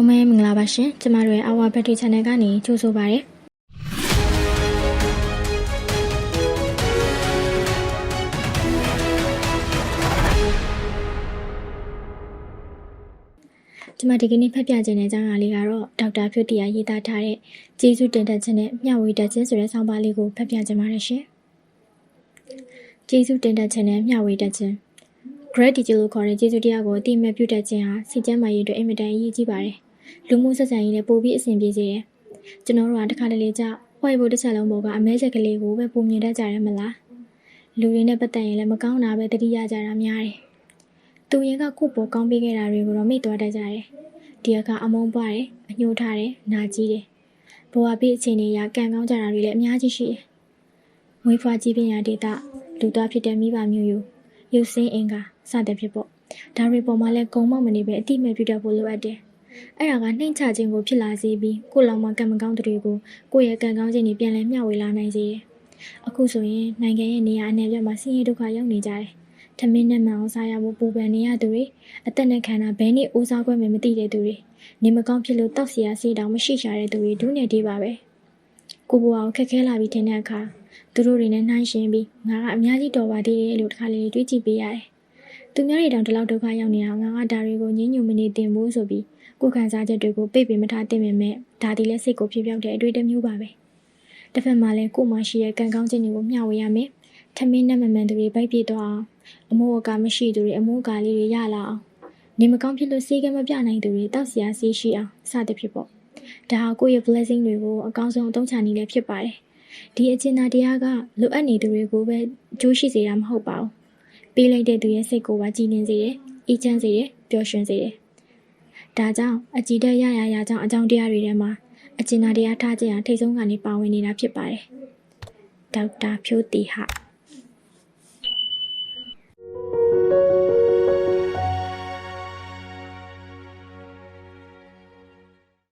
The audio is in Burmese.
လုံးပဲမင်္ဂလာပါရှင်ကျမတို့ရဲ့ Our Battery Channel ကနေကြိုဆိုပါရစေကျမဒီကနေ့ဖတ်ပြခြင်းတဲ့အကြောင်းအရာလေးကတော့ဒေါက်တာဖြိုတီယာရေးသားထားတဲ့ကျေးဇူးတင်တက်ခြင်းနဲ့မျှဝေတက်ခြင်းဆိုတဲ့ဆောင်းပါးလေးကိုဖတ်ပြခြင်းပါတယ်ရှင်ကျေးဇူးတင်တက်ခြင်းနဲ့မျှဝေတက်ခြင်း gratitude လို့ခေါ်တဲ့ကျေးဇူးတရားကိုအတိအမဲ့ပြုတတ်ခြင်းဟာစိတ်ကျန်းမာရေးအတွက်အင်မတန်အရေးကြီးပါတယ်။ လူမှုဆက်ဆံရေးနဲ့ပိုပြီးအဆင်ပြေစေတယ်။ကျွန်တော်တို့ကတစ်ခါတလေကြာဝိုက်ဖို့တစ်ချက်လုံးပေါ်ကအမဲချက်ကလေးကိုပဲပုံမြင်တတ်ကြရမလား။လူတွေနဲ့ပတ်သက်ရင်လည်းမကောင်းတာပဲတတိယကြတာများတယ်။သူရင်ကကိုယ့်ပေါ်ကောင်းပေးခဲ့တာတွေကိုတော့မေ့သွားတတ်ကြတယ်။ဒီအခါအမုန်းပွားတယ်၊အညှိုးထားတယ်၊နာကြီးတယ်။ဘဝပြည့်အခြေအနေအရကံကောင်းကြတာတွေလည်းအများကြီးရှိတယ်။မွေးဖွားကြီးပညာဒေတာလူသားဖြစ်တဲ့မိဘမျိုးယူရုပ်စင်းအင်္ဂါစတဲ့ဖြစ်ပေါ့ဒါတွေပေါ်မှာလဲဂုံမောက်မနေပဲအတိအမဲ့ပြုတတ်ဖို့လိုအပ်တယ် အဲ့ဒါကနှိမ့်ချခြင်းကိုဖြစ်လာစေပြီးကိုယ့်လောင်မှာကံမကောင်းတဲ့တွေကိုကိုယ့်ရဲ့ကံကောင်းခြင်းတွေပြန်လဲမျှဝေလာနိုင်စေတယ်အခုဆိုရင်နိုင်ငံရဲ့နေရာအနေပြတ်မှာဆင်းရဲဒုက္ခရောက်နေကြတယ်ထမင်းနဲ့မှန်အောင်စားရဖို့ပူပန်နေရသူတွေအသက်နဲ့ခန္ဓာဘယ်နည်းဦးစားခွင့်မှမသိတဲ့သူတွေနေမကောင်းဖြစ်လို့တောက်เสียဆေးတောင်မရှိရှာတဲ့သူတွေဒုနဲ့ဒီပါပဲကိုဘွားကိုခက်ခဲလာပြီးထင်တဲ့အခါသူတို့တွေနဲ့နှိုင်းယှဉ်ပြီးငါကအများကြီးတော်ပါသေးတယ်လို့တစ်ခါလေတွေးကြည့်ပေးရတယ်။ သူများတွေတောင်ဒီလောက်ဒုက္ခရောက်နေတာငါကဒါတွေကိုညှဉ်းညူမနေတင်ဘူးဆိုပြီးကိုယ်ခံစားချက်တွေကိုပိတ်ပင်မထားတင်ပေမဲ့ဒါဒီလည်းစိတ်ကိုဖြစ်ပြောက်တဲ့အတွေ့အမျိုးပါပဲ။တစ်ဖက်မှာလည်းကိုယ်မှရှိတဲ့ကံကောင်းခြင်းတွေကိုမျှဝေရမယ်။ထမင်းနဲ့မမှန်သူတွေပိုက်ပြစ်သွားအောင်အမိုးအကာမရှိသူတွေအမိုးအကာလေးတွေရလာအောင်နေမကောင်းဖြစ်လို့စေကမပြနိုင်သူတွေတောက်စရာစီးရှိအောင်စသဖြင့်ပေါ့။ဒါဟာကိုယ့်ရဲ့ blessing တွေကိုအကောင်းဆုံးအသုံးချနည်းလည်းဖြစ်ပါတယ်။ဒီအကျဉ်းသားတရားကလိုအပ်နေသူတွေကိုပဲကြိုးရှိစေတာမဟုတ်ပါဘူး ပေးလိုက်တဲ့သူရဲ့စိတ်ကိုပါကြည်နင်စေတယ်အေးချမ်းစေတယ်ပျော်ရွှင်စေတယ်ဒါကြောင့်အကြည်တက်ရရရကြောင့်အကြောင်းတရားတွေထဲမှာအကျဉ်းသားတရားထားခြင်းဟာထိတ်ဆုံးကနေပါဝင်နေတာဖြစ်ပါတယ်ဒေါက်တာဖြိုးတီဟာ